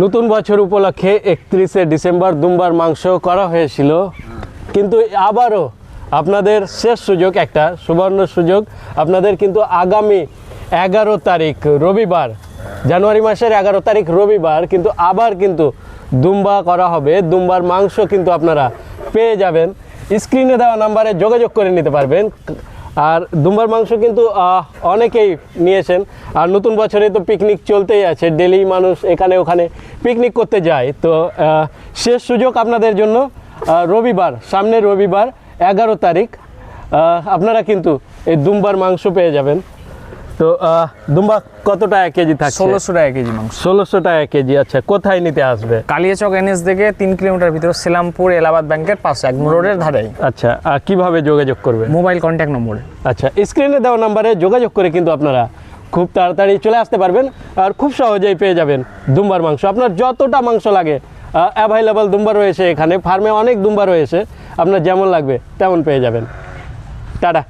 নতুন বছর উপলক্ষে একত্রিশে ডিসেম্বর দুম্বার মাংস করা হয়েছিল। কিন্তু আবারও আপনাদের শেষ সুযোগ একটা, সুবর্ণ সুযোগ। আপনাদের কিন্তু আগামী এগারো তারিখ রবিবার, জানুয়ারি মাসের এগারো তারিখ রবিবার কিন্তু আবার কিন্তু দুম্বা করা হবে। দুম্বার মাংস কিন্তু আপনারা পেয়ে যাবেন। স্ক্রিনে দেওয়া নাম্বারে যোগাযোগ করে নিতে পারবেন। আর দুম্বার মাংস কিন্তু অনেকেই নিয়েছেন। আর নতুন বছরে তো পিকনিক চলতেই আছে ডেলি মানুষ এখানে ওখানে পিকনিক করতে যায়। তো শেষ সুযোগ আপনাদের জন্য রবিবার সামনে রবিবার, এগারো তারিখ। আপনারা কিন্তু এই দুম্বার মাংস পেয়ে যাবেন। তো দুম্বা কত টাকা কেজি থাকছে? ষোলোশো টাকা কেজি মাংস। ষোলোশো টাকা কেজি আচ্ছা কোথায় নিতে আসবে? কালিয়াচক এনএস থেকে তিন কিলোমিটার ভিতরে সেলামপুর এলাহাবাদ ব্যাংকের পাশে একদম রোডের ধারে আচ্ছা কীভাবে যোগাযোগ করবে? মোবাইল কন্ট্যাক্ট নম্বরে। আচ্ছা স্ক্রিনে দেওয়া নাম্বারে যোগাযোগ করে কিন্তু আপনারা খুব তাড়াতাড়ি চলে আসতে পারবেন আর খুব সহজেই পেয়ে যাবেন দুম্বার মাংস। আপনার যতটা মাংস লাগে অ্যাভাইলেবল দুম্বা রয়েছে এখানে ফার্মে অনেক দুম্বা রয়েছে আপনার যেমন লাগবে তেমন পেয়ে যাবেন। টাটা।